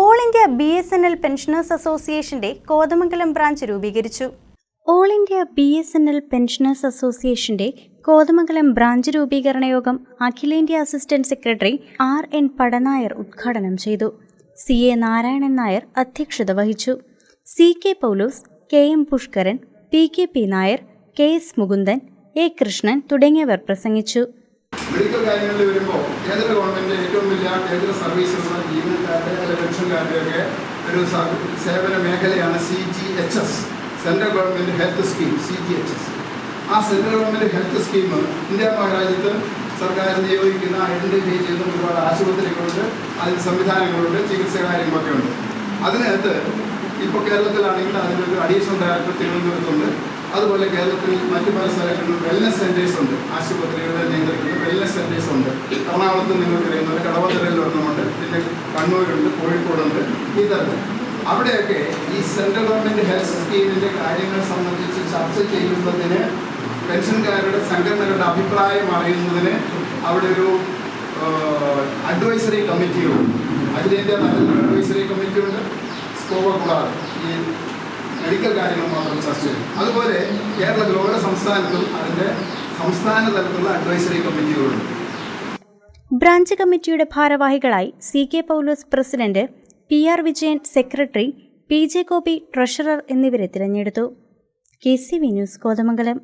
All India B S N L pensioners അസോസിയേഷന്റെ Kothamangalam branch രൂപീകരിച്ചു. All India B S N L pensioners അസോസിയേഷന്റെ Kothamangalam branch രൂപീകരണ യോഗം അഖിലേന്ത്യാ assistant secretary R N Padanayar ഉദ്ഘാടനം ചെയ്തു. സി എ നാരായണൻ നായർ അധ്യക്ഷത വഹിച്ചു. C K Paulose K M Pushkaran P K P Nair K S Mukundan A Krishnan തുടങ്ങിയവർ പ്രസംഗിച്ചു. മെഡിക്കൽ കാര്യങ്ങളിൽ വരുമ്പോൾ കേന്ദ്ര ഗവൺമെന്റ് ഏറ്റവും വലിയ കേന്ദ്ര സർവീസസ് ജീവനക്കാരുടെ അല്ലെങ്കിൽ പെൻഷൻകാരുടെ ഒക്കെ ഒരു സേവന മേഖലയാണ് C G H S central government health scheme C G H S ആ central government health scheme India മഹാരാജ്യത്ത് സർക്കാർ നിയോഗിക്കുന്ന ഐഡന്റിഫൈ ചെയ്യുന്ന ഒരുപാട് ആശുപത്രികളുണ്ട് അതിന് സംവിധാനങ്ങളുണ്ട് ചികിത്സ കാര്യങ്ങളൊക്കെ ഉണ്ട് അതിനകത്ത് ഇപ്പോൾ കേരളത്തിലാണെങ്കിൽ അതിനൊരു അഡീഷണൽ ഡയറക്ടർ തിരുവനന്തപുരത്തുണ്ട്. അതുപോലെ കേരളത്തിൽ മറ്റു പല സ്ഥലങ്ങളിലും വെൽനസ് സെന്റേഴ്സ് ഉണ്ട്. ആശുപത്രികളെ നിയന്ത്രിക്കുന്ന വെൽനസ് സെന്റേഴ്സ് ഉണ്ട്. എറണാകുളത്ത് നിങ്ങൾക്കറിയുന്ന കടവത്തരയിൽ ഒരെണ്ണമുണ്ട്. പിന്നെ കണ്ണൂരുണ്ട് കോഴിക്കോടുണ്ട് ഈ തരത്തിൽ അവിടെയൊക്കെ ഈ സെൻട്രൽ ഗവൺമെന്റ് ഹെൽത്ത് സ്കീമിന്റെ കാര്യങ്ങൾ സംബന്ധിച്ച് ചർച്ച ചെയ്യുന്നതിന് പെൻഷൻകാരുടെ സംഘടനകളുടെ അഭിപ്രായം അറിയുന്നതിന് അവിടെ ഒരു അഡ്വൈസറി കമ്മിറ്റിയുണ്ട് അഖിലേന്ത്യാ നല്ലൊരു അഡ്വൈസറി കമ്മിറ്റിയുണ്ട് സ്കോവ കൂടാതെ ഈ മെഡിക്കൽ കാര്യങ്ങൾ മാത്രം ചർച്ച ചെയ്യും. അതുപോലെ കേരളത്തിൽ ഓരോ സംസ്ഥാനത്തും അതിന്റെ സംസ്ഥാന തലത്തിലുള്ള അഡ്വൈസറി കമ്മിറ്റികളുണ്ട് ബ്രാഞ്ച് കമ്മിറ്റിയുടെ ഭാരവാഹികളായി C K Paulose president P R Vijayan secretary P J Gopi treasurer എന്നിവരെ തിരഞ്ഞെടുത്തു. K C V news Kothamangalam.